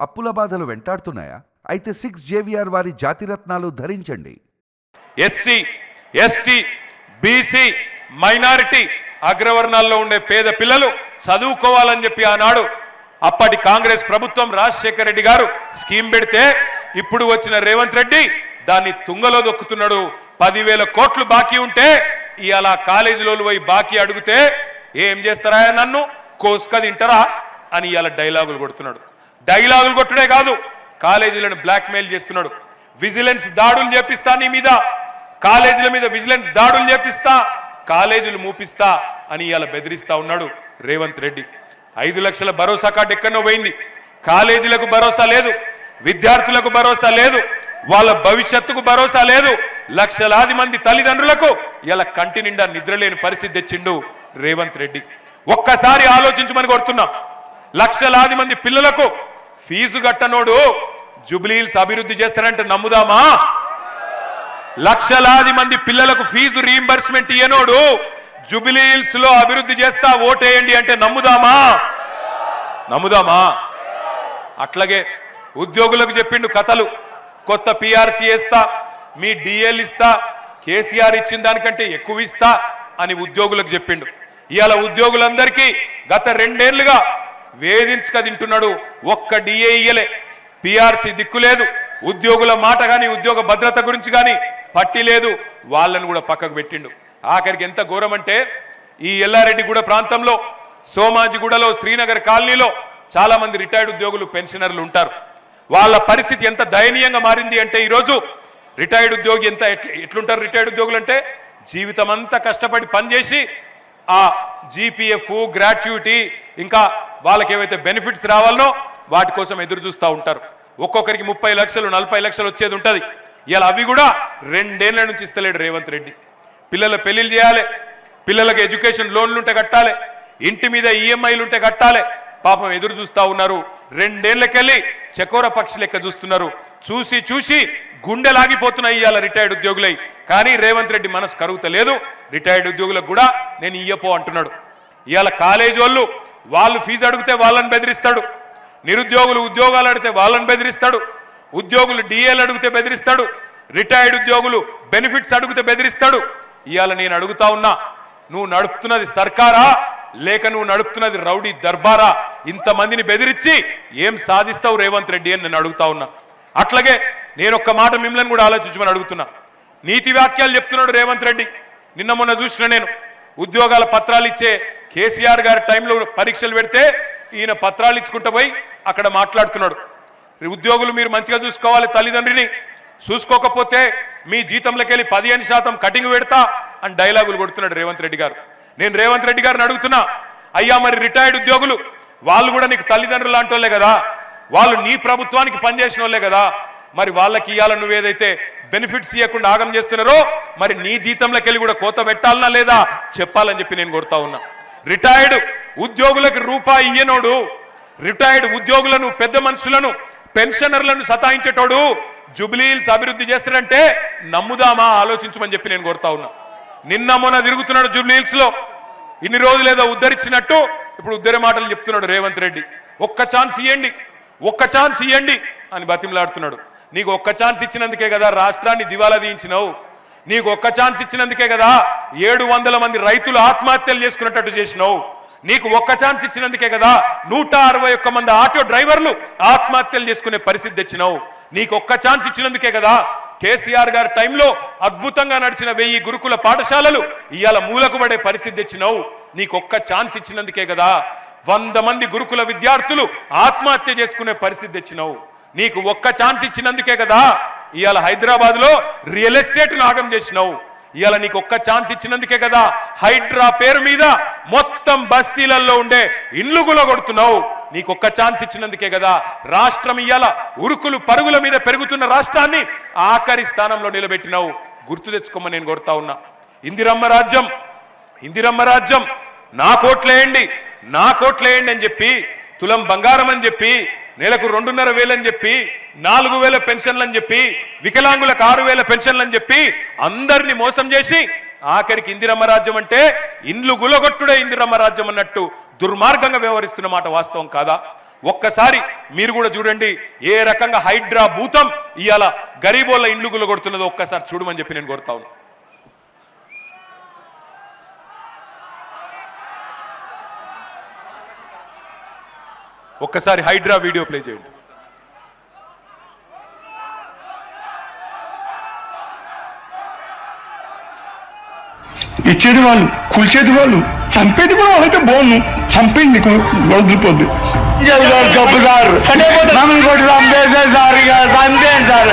అప్పుల బాధలు వెంటాడుతున్నాయా? అయితే సిక్స్ జేవిఆర్ వారి జాతిరత్నాలు ధరించండి. ఎస్సీ ఎస్టీ బీసీ మైనారిటీ అగ్రవర్ణాల్లో ఉండే పేద పిల్లలు చదువుకోవాలని చెప్పి ఆనాడు అప్పటి కాంగ్రెస్ ప్రభుత్వం రాజశేఖర రెడ్డి గారు స్కీమ్ పెడితే ఇప్పుడు వచ్చిన రేవంత్ రెడ్డి దాన్ని తుంగలో దొక్కుతున్నాడు. పదివేల కోట్లు బాకీ ఉంటే ఇలా కాలేజీలో పోయి బాకీ అడిగితే ఏం చేస్తారా నన్ను? కోసుక తింటారా? అని ఇలా డైలాగులు కొడుతున్నాడు. డైలాగులు కొట్టుడే కాదు. కాలేజీలను బ్లాక్మెయిల్ చేస్తున్నాడు. విజిలెన్స్ దాడులు చేపిస్తా నీ మీద. కాలేజీల మీద విజిలెన్స్ దాడులు చేపిస్తా. కాలేజీలు మూపిస్తా అని ఇవాళ బెదిరిస్తా ఉన్నాడు రేవంత్ రెడ్డి. ఐదు లక్షల భరోసా కార్డు ఎక్కడో పోయింది. కాలేజీలకు భరోసా లేదు. విద్యార్థులకు భరోసా లేదు. వాళ్ళ భవిష్యత్తుకు భరోసా లేదు. లక్షలాది మంది తల్లిదండ్రులకు ఇలా కంటి నిండా నిద్రలేని పరిస్థితి తెచ్చిండు రేవంత్ రెడ్డి. ఒక్కసారి ఆలోచించమని కోరుతున్నా. లక్షలాది మంది పిల్లలకు ఫీజు కట్టనోడు జుబ్లీల్స్ అభివృద్ధి చేస్తారంటే నమ్ముదామా? లక్షలాది మంది పిల్లలకు ఫీజు రీంబర్స్మెంట్ ఇయ్యనోడు జుబిలీల్స్లో అభివృద్ధి చేస్తా ఓటేయండి అంటే నమ్ముదామా? నమ్ముదామా? అట్లాగే ఉద్యోగులకు చెప్పిండు కథలు. కొత్త పిఆర్సీ ఇస్తా మీ డిఎల్ ఇస్తా కేసీఆర్ ఇచ్చిన దానికంటే ఎక్కువ ఇస్తా అని ఉద్యోగులకు చెప్పిండు. ఇవాళ ఉద్యోగులందరికీ గత రెండేళ్ళుగా వేధించక తింటున్నాడు. ఒక్క డిఏ ఇయ్యలే. పిఆర్సీ దిక్కు లేదు. ఉద్యోగుల మాట కానీ ఉద్యోగ భద్రత గురించి కానీ పట్టి లేదు. వాళ్ళను కూడా పక్కకు పెట్టిండు. ఆఖరికి ఎంత ఘోరం అంటే ఈ ఎల్లారెడ్డిగూడ ప్రాంతంలో సోమాజిగూడలో శ్రీనగర్ కాలనీలో చాలామంది రిటైర్డ్ ఉద్యోగులు పెన్షనర్లు ఉంటారు. వాళ్ళ పరిస్థితి ఎంత దయనీయంగా మారింది అంటే ఈరోజు రిటైర్డ్ ఉద్యోగి ఎంత ఎట్లుంటారు రిటైర్డ్ ఉద్యోగులు అంటే జీవితం అంతా కష్టపడి పనిచేసి ఆ జీపీఎఫ్ గ్రాట్యుటీ ఇంకా వాళ్ళకి ఏవైతే బెనిఫిట్స్ రావాలనో వాటి కోసం ఎదురు చూస్తూ ఉంటారు. ఒక్కొక్కరికి ముప్పై లక్షలు నలభై లక్షలు వచ్చేది ఉంటుంది. ఇలా అవి కూడా రెండేళ్ళ నుంచి ఇస్తలేడు రేవంత్ రెడ్డి. పిల్లల పెళ్ళిళ్ళు చేయాలి పిల్లలకు ఎడ్యుకేషన్ లోన్లుంటే కట్టాలి ఇంటి మీద ఈఎంఐలు ఉంటే కట్టాలి. పాపం ఎదురు చూస్తా ఉన్నారు. రెండేళ్ళకెళ్ళి చకోర పక్షి లెక్క చూస్తున్నారు. చూసి చూసి గుండెలాగిపోతున్నాయి ఇవాళ రిటైర్డ్ ఉద్యోగులై. కానీ రేవంత్ రెడ్డి మనసు కరుగుతలేదు. రిటైర్డ్ ఉద్యోగులకు కూడా నేను ఇయ్యపో అంటున్నాడు. ఇవాళ కాలేజీ వాళ్ళు వాళ్ళు ఫీజు అడిగితే వాళ్ళని బెదిరిస్తాడు. నిరుద్యోగులు ఉద్యోగాలు అడిగితే వాళ్ళని బెదిరిస్తాడు. ఉద్యోగులు డిఏలు అడిగితే బెదిరిస్తాడు. రిటైర్డ్ ఉద్యోగులు బెనిఫిట్స్ అడిగితే బెదిరిస్తాడు. ఇవాళ నేను అడుగుతా ఉన్నా నువ్వు నడుపుతున్నది సర్కారా? లేక నువ్వు నడుపుతున్నది రౌడీ దర్బారా? ఇంతమందిని బెదిరించి ఏం సాధిస్తావు రేవంత్ రెడ్డి అని నేను అడుగుతా ఉన్నా. అట్లాగే నేను ఒక్క మాట మిమ్మల్ని కూడా ఆలోచించమని అడుగుతున్నా. నీతి వ్యాఖ్యలు చెప్తున్నాడు రేవంత్ రెడ్డి. నిన్న మొన్న చూసిన నేను. ఉద్యోగాల పత్రాలు ఇచ్చే కేసీఆర్ గారి టైంలో పరీక్షలు పెడితే ఈయన పత్రాలు ఇచ్చుకుంటూ పోయి అక్కడ మాట్లాడుతున్నాడు. ఉద్యోగులు మీరు మంచిగా చూసుకోవాలి తల్లిదండ్రిని. చూసుకోకపోతే మీ జీతంలోకి వెళ్ళి పదిహేను శాతం కటింగ్ పెడతా అని డైలాగులు కొడుతున్నాడు రేవంత్ రెడ్డి గారు. నేను రేవంత్ రెడ్డి గారిని అడుగుతున్నా అయ్యా మరి రిటైర్డ్ ఉద్యోగులు వాళ్ళు కూడా నీకు తల్లిదండ్రులు లాంటి కదా. వాళ్ళు నీ ప్రభుత్వానికి పనిచేసిన వాళ్ళే కదా. మరి వాళ్ళకి ఇవ్వాల నువ్వేదైతే బెనిఫిట్స్ ఇవ్వకుండా ఆగం చేస్తున్నారో మరి నీ జీతంలోకి వెళ్ళి కూడా కోత పెట్టాలనా లేదా చెప్పాలని చెప్పి నేను కొడతా ఉన్నా. రిటైర్డ్ ఉద్యోగులకు రూపాయి ఇయ్యనోడు రిటైర్డ్ ఉద్యోగులను పెద్ద మనుషులను పెన్షనర్లను సతాయించేటోడు జుబ్లీల్స్ అభివృద్ధి చేస్తాడంటే నమ్ముదామా ఆలోచించమని చెప్పి నేను కొడతా ఉన్నా. నిన్న మొన్న తిరుగుతున్నాడు జుబ్లీల్స్లో ఇన్ని రోజులు ఏదో ఉద్ధరించినట్టు ఇప్పుడు ఉద్దరి మాటలు చెప్తున్నాడు రేవంత్ రెడ్డి. ఒక్క ఛాన్స్ ఇవ్వండి ఒక్క ఛాన్స్ ఇవ్వండి అని బతిమలాడుతున్నాడు. నీకు ఒక్క ఛాన్స్ ఇచ్చినందుకే కదా రాష్ట్రాన్ని దివాలా తీయించినావు. నీకు ఒక్క ఛాన్స్ ఇచ్చినందుకే కదా ఏడు వందల మంది రైతులు ఆత్మహత్యలు చేసుకున్నట్టు చేసినావు. నీకు ఒక్క ఛాన్స్ ఇచ్చినందుకే కదా నూట అరవై ఒక్క మంది ఆటో డ్రైవర్లు ఆత్మహత్యలు చేసుకునే పరిస్థితి తెచ్చినావు. నీకు ఒక్క ఛాన్స్ ఇచ్చినందుకే కదా కేసీఆర్ గారి టైంలో అద్భుతంగా నడిచిన వెయ్యి గురుకుల పాఠశాలలు ఇవాళ మూలకు పడే పరిస్థితి తెచ్చినావు. నీకు ఒక్క ఛాన్స్ ఇచ్చినందుకే కదా వంద మంది గురుకుల విద్యార్థులు ఆత్మహత్య చేసుకునే పరిస్థితి తెచ్చినావు. నీకు ఒక్క ఛాన్స్ ఇచ్చినందుకే కదా ఇవాళ హైదరాబాద్లో రియల్ ఎస్టేట్ నాగం చేసినావు. ఇవాళ నీకు ఒక్క ఛాన్స్ ఇచ్చినందుకే కదా హైడ్రా పేరు మీద మొత్తం బస్తీలలో ఉండే ఇల్లు కొడుతున్నావు నీకు ఒక్క ఛాన్స్ ఇచ్చినందుకే కదా రాష్ట్రం ఇవాళ ఉరుకులు పరుగుల మీద పెరుగుతున్న రాష్ట్రాన్ని ఆఖరి స్థానంలో నిలబెట్టినావు. గుర్తు తెచ్చుకోమని నేను కొడతా ఉన్నా. ఇందిరమ్మ రాజ్యం ఇందిరమ్మ రాజ్యం నా కోట్లేయండి నా కోట్లేయండి అని చెప్పి తులం బంగారం అని చెప్పి నెలకు రెండున్నర వేలు అని చెప్పి నాలుగు వేల పెన్షన్లు అని చెప్పి వికలాంగులకు ఆరు వేల పెన్షన్లు అని చెప్పి అందరిని మోసం చేసి ఆఖరికి ఇందిరమ్మ రాజ్యం అంటే ఇండ్లు గులగొట్టుడే ఇందిరమ్మ రాజ్యం అన్నట్టు దుర్మార్గంగా వ్యవహరిస్తున్న మాట వాస్తవం కాదా? ఒక్కసారి మీరు కూడా చూడండి ఏ రకంగా హైడ్రా భూతం ఇవాళ గరీబోళ్ళ ఇండ్లు గులగొడుతున్నదో ఒక్కసారి చూడమని చెప్పి నేను కొడతా ఒక్కసారి హైడ్రా వీడియో ప్లే చేయండి. ఇచ్చేది వాళ్ళు కూల్చేది వాళ్ళు చంపేది కూడా వాళ్ళైతే బాగుండు. చంపేయండి వదిలిపోద్ది. సార్ కప్పు సార్ చంపేసే సార్ చంపేయండి సార్.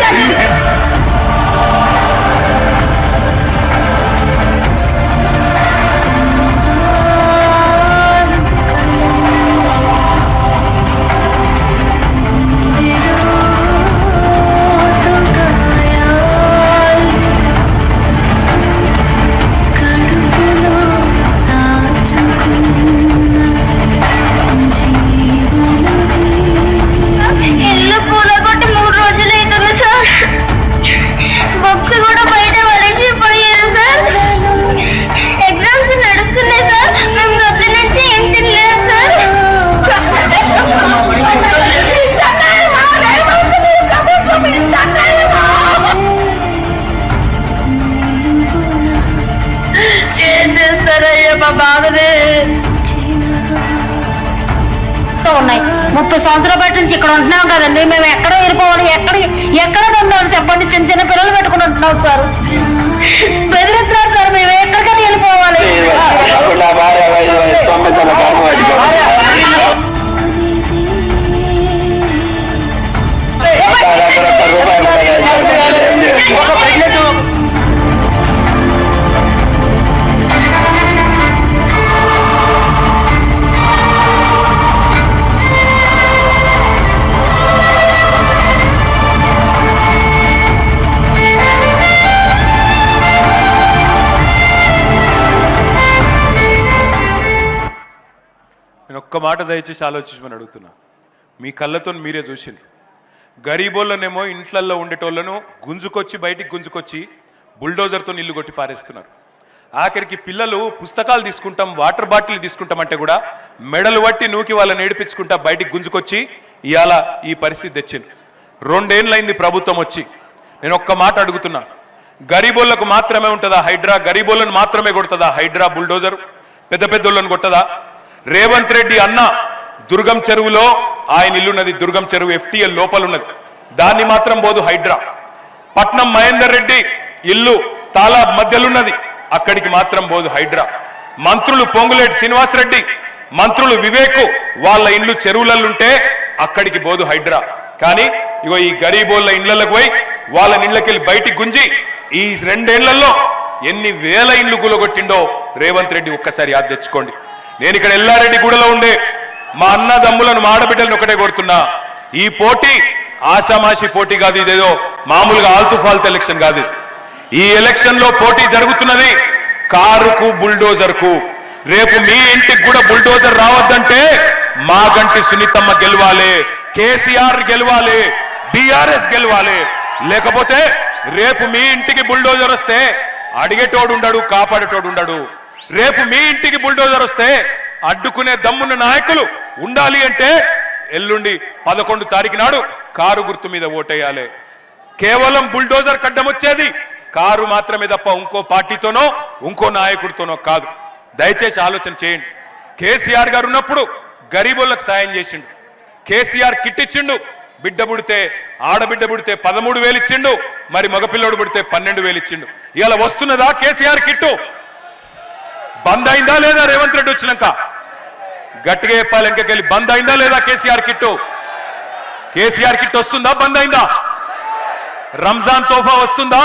ఇరవై సంవత్సరాల బయట నుంచి ఇక్కడ ఉంటున్నాం కదండి. మేము ఎక్కడ వెళ్ళిపోవాలి ఎక్కడ ఎక్కడ ఉండాలి చెప్పండి? చిన్న చిన్న పిల్లలు పెట్టుకుని ఉంటున్నాం సార్. బెదిరిస్తున్నారు సార్. మేము ఎక్కడికైనా వెళ్ళిపోవాలి. ఒక్క మాట దయచేసి ఆలోచించమని అడుగుతున్నా. మీ కళ్ళతో మీరే చూసింది గరీబోళ్ళనేమో ఇంట్లల్లో ఉండేటోళ్ళను గుంజుకొచ్చి బయటికి గుంజుకొచ్చి బుల్డోజర్తో ఇల్లు కొట్టి పారేస్తున్నారు. ఆఖరికి పిల్లలు పుస్తకాలు తీసుకుంటాం వాటర్ బాటిల్ తీసుకుంటాం అంటే కూడా మెడలు పట్టి నూకి వాళ్ళని ఏడిపించుకుంటా బయటికి గుంజుకొచ్చి ఇవాళ ఈ పరిస్థితి తెచ్చింది రెండేళ్ళైంది ప్రభుత్వం వచ్చి. నేను ఒక్క మాట అడుగుతున్నా. గరీబోళ్ళకు మాత్రమే ఉంటుందా హైడ్రా? గరీబోళ్ళను మాత్రమే కొడుతుందా హైడ్రా బుల్డోజర్? పెద్ద పెద్దోళ్ళను కొట్టదా? రేవంత్ రెడ్డి అన్న దుర్గం చెరువులో ఆయన ఇల్లున్నది దుర్గం చెరువు ఎఫ్టీఎల్ లోపల ఉన్నది దాన్ని మాత్రం పోదు హైడ్రా. పట్నం మహేందర్ రెడ్డి ఇల్లు తాలా మధ్యలున్నది. అక్కడికి మాత్రం పోదు హైడ్రా. మంత్రులు పొంగులేటి శ్రీనివాసరెడ్డి మంత్రులు వివేకు వాళ్ళ ఇండ్లు చెరువులల్లుంటే అక్కడికి పోదు హైడ్రా. కానీ ఇగో ఈ గరీబోళ్ళ ఇండ్లకు పోయి వాళ్ళ ఇండ్లకెళ్ళి బయటికి గుంజి ఈ రెండేళ్ళలో ఎన్ని వేల ఇండ్లు కూలగొట్టిండో రేవంత్ రెడ్డి ఒక్కసారి యాద్ తెచ్చుకోండి. నేను ఇక్కడ ఎల్లారెడ్డి గూడలో ఉండే మా అన్నదమ్ములను మా ఆడబిడ్డలను ఒకటే కొడుతున్నా ఈ పోటీ ఆషామాషి పోటీ కాదు ఇదేదో మామూలుగా ఆల్తు ఫాల్త్ ఎలక్షన్ కాదు. ఈ ఎలక్షన్లో పోటీ జరుగుతున్నది కారుకు బుల్డోజర్కు. రేపు మీ ఇంటికి కూడా బుల్డోజర్ రావద్దంటే మా గంటి సునీతమ్మ గెలవాలి కేసీఆర్ గెలవాలి బీఆర్ఎస్ గెలవాలి. లేకపోతే రేపు మీ ఇంటికి బుల్డోజర్ వస్తే అడిగేటోడు ఉండడు కాపాడేటోడు ఉండడు. రేపు మీ ఇంటికి బుల్డోజర్ వస్తే అడ్డుకునే దమ్మున్న నాయకులు ఉండాలి అంటే ఎల్లుండి పదకొండు తారీఖు నాడు కారు గుర్తు మీద ఓటేయాలి. కేవలం బుల్డోజర్ కడ్డం వచ్చేది కారు మాత్రమే తప్ప ఇంకో పార్టీతోనో ఇంకో నాయకుడితోనో కాదు. దయచేసి ఆలోచన చేయండి. కేసీఆర్ గారు ఉన్నప్పుడు గరీబులకు సాయం చేసిండు. కేసీఆర్ కిట్ ఇచ్చిండు. బిడ్డ పుడితే ఆడబిడ్డ పుడితే పదమూడు వేలు ఇచ్చిండు. మరి మగపిల్లోడు పుడితే పన్నెండు వేలు ఇచ్చిండు. ఇలా వస్తున్నదా కేసీఆర్ కిట్టు? బంద్ అయిందా లేదా రేవంత్ రెడ్డి వచ్చినాక? గట్టిగా చెప్పాలి ఇంకెళ్ళి బంద్ అయిందా లేదా కేసీఆర్ కిట్టు కేసీఆర్ కిట్ వస్తుందా? బంద్ అయిందా? రంజాన్ తోఫా వస్తుందా?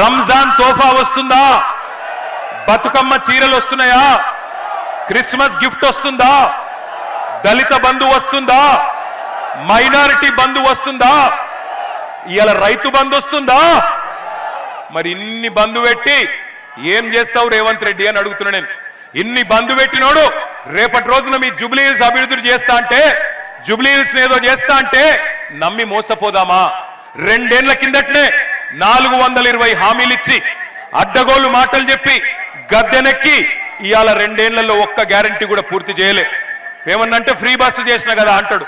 రంజాన్ తోఫా వస్తుందా? బతుకమ్మ చీరలు వస్తున్నాయా? క్రిస్మస్ గిఫ్ట్ వస్తుందా? దళిత బంధు వస్తుందా? మైనారిటీ బంధు వస్తుందా? ఇవాళ రైతు బంధు వస్తుందా? మరి ఇన్ని బంధు పెట్టి ఏం చేస్తావు రేవంత్ రెడ్డి అని అడుగుతున్నా నేను. ఇన్ని బంధు పెట్టినోడు రేపటి రోజున మీ జుబ్లీహిల్స్ అభివృద్ధి చేస్తా అంటే జుబ్లీహిల్స్ ఏదో చేస్తా అంటే నమ్మి మోసపోదామా? రెండేళ్ళ కిందటనే నాలుగు వందల ఇరవై హామీలిచ్చి అడ్డగోలు మాటలు చెప్పి గద్దెనెక్కి ఇవాళ రెండేళ్ళలో ఒక్క గ్యారంటీ కూడా పూర్తి చేయలే. ఏమన్నా అంటే ఫ్రీ బస్సు చేసిన కదా అంటాడు.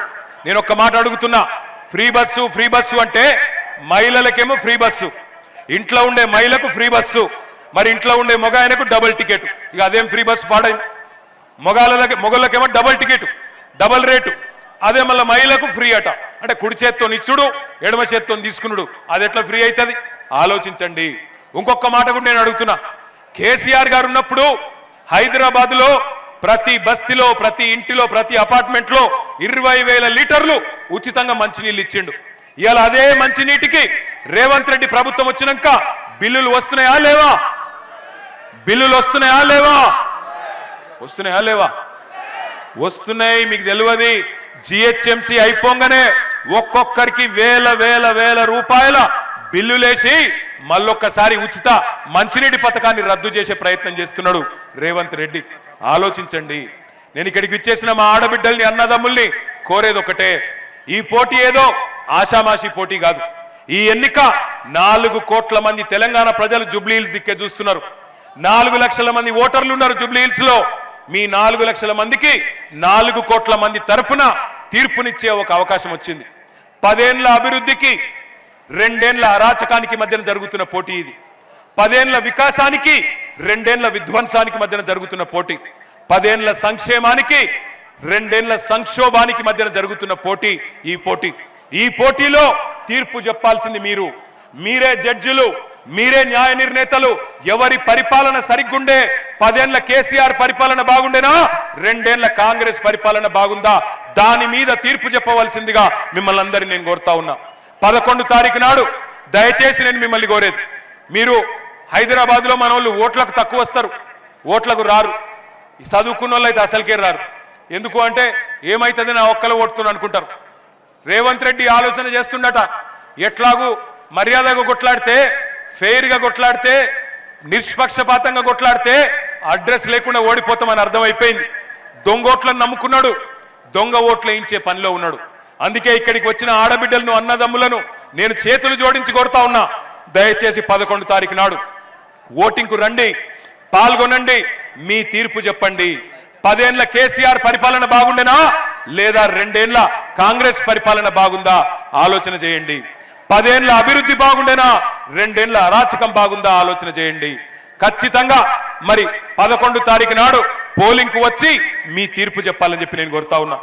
నేను ఒక్క మాట అడుగుతున్నా. ఫ్రీ బస్సు ఫ్రీ బస్సు అంటే మహిళలకేమో ఫ్రీ బస్సు. ఇంట్లో ఉండే మహిళకు ఫ్రీ బస్సు. మరి ఇంట్లో ఉండే మొగ ఆయనకు డబుల్ టికెట్ ఇక అదేం ఫ్రీ బస్ పాడైంది. మొగాళ్ళకి మొగళ్ళకేమో డబుల్ టికెట్ డబుల్ రేటు అదే మళ్ళీ మహిళకు ఫ్రీ అట. అంటే కుడి చేత్తో ఇచ్చుడు ఎడమ చేత్తో తీసుకునుడు. అది ఎట్లా ఫ్రీ అవుతుంది ఆలోచించండి. ఇంకొక మాట కూడా నేను అడుగుతున్నా. కేసీఆర్ గారు ఉన్నప్పుడు హైదరాబాద్లో ప్రతి బస్తీలో ప్రతి ఇంటిలో ప్రతి అపార్ట్మెంట్లో ఇరవై వేల లీటర్లు ఉచితంగా మంచినీళ్ళు ఇచ్చిండు. ఇవాళ అదే మంచినీటికి రేవంత్ రెడ్డి ప్రభుత్వం వచ్చినాక బిల్లులు వస్తున్నాయా లేవా? బిల్లులు వస్తున్నాయా లేవా? వస్తున్నాయా లేవా? వస్తున్నాయి మీకు తెలియదు. జిహెచ్ఎంసి అయిపోగానే ఒక్కొక్కరికి వేల వేల వేల రూపాయల బిల్లులేసి మళ్ళొక్కసారి ఉచిత మంచినీటి పథకాన్ని రద్దు చేసే ప్రయత్నం చేస్తున్నాడు రేవంత్ రెడ్డి. ఆలోచించండి. నేను ఇక్కడికి ఇచ్చేసిన మా ఆడబిడ్డల్ని అన్నదమ్ముల్ని కోరేది ఒకటే. ఈ పోటీ ఏదో ఆషామాషి పోటీ కాదు. ఈ ఎన్నిక నాలుగు కోట్ల మంది తెలంగాణ ప్రజలు జుబ్లీలు దిక్కే చూస్తున్నారు. నాలుగు లక్షల మంది ఓటర్లు ఉన్నారు జూబ్లీహిల్స్లో మీ నాలుగు లక్షల మందికి నాలుగు కోట్ల మంది తరపున తీర్పునిచ్చే ఒక అవకాశం వచ్చింది. పదేండ్ల అభివృద్ధికి రెండేండ్ల అరాచకానికి మధ్యన జరుగుతున్న పోటీ ఇది. పదేండ్ల వికాసానికి రెండేండ్ల విధ్వంసానికి మధ్యన జరుగుతున్న పోటీ. పదేండ్ల సంక్షేమానికి రెండేండ్ల సంక్షోభానికి మధ్యన జరుగుతున్న పోటీ ఈ పోటీ. ఈ పోటీలో తీర్పు చెప్పాల్సింది మీరు. మీరే జడ్జిలు. మీరే న్యాయ నిర్ణేతలు. ఎవరి పరిపాలన సరిగ్గుండే పదేళ్ళ కేసీఆర్ పరిపాలన బాగుండేనా? రెండేళ్ళ కాంగ్రెస్ పరిపాలన బాగుందా? దాని మీద తీర్పు చెప్పవలసిందిగా మిమ్మల్ని అందరినీ నేను కోరుతా ఉన్నా. పదకొండు తారీఖు నాడు దయచేసి నేను మిమ్మల్ని కోరేది. మీరు హైదరాబాద్లో మన వాళ్ళు ఓట్లకు తక్కువ వస్తారు. ఓట్లకు రారు. చదువుకున్న వాళ్ళు అయితే అసలుకే రారు. ఎందుకు అంటే ఏమైతుంది నా ఒక్కలు ఓటుతున్నా అనుకుంటారు. రేవంత్ రెడ్డి ఆలోచన చేస్తుండట. ఎట్లాగూ మర్యాదగా కొట్లాడితే ఫెయిర్గా కొట్లాడితే నిష్పక్షపాతంగా కొట్లాడితే అడ్రస్ లేకుండా ఓడిపోతామని అర్థమైపోయింది. దొంగ ఓట్లను నమ్ముకున్నాడు దొంగ ఓట్లు వేయించే పనిలో ఉన్నాడు. అందుకే ఇక్కడికి వచ్చిన ఆడబిడ్డలను అన్నదమ్ములను నేను చేతులు జోడించి కొడతా ఉన్నా. దయచేసి పదకొండు తారీఖు నాడు ఓటింగ్కు రండి పాల్గొనండి మీ తీర్పు చెప్పండి. పదేళ్ళ కేసీఆర్ పరిపాలన బాగుండేనా? లేదా రెండేళ్ళ కాంగ్రెస్ పరిపాలన బాగుందా? ఆలోచన చేయండి. పదేళ్ళ అభివృద్ధి బాగుండేనా? రెండేళ్ళ అరాచకం బాగుందా? ఆలోచన చేయండి. ఖచ్చితంగా. మరి పదకొండు తారీఖు నాడు పోలింగ్కు వచ్చి మీ తీర్పు చెప్పాలని చెప్పి నేను కోరుతా ఉన్నా.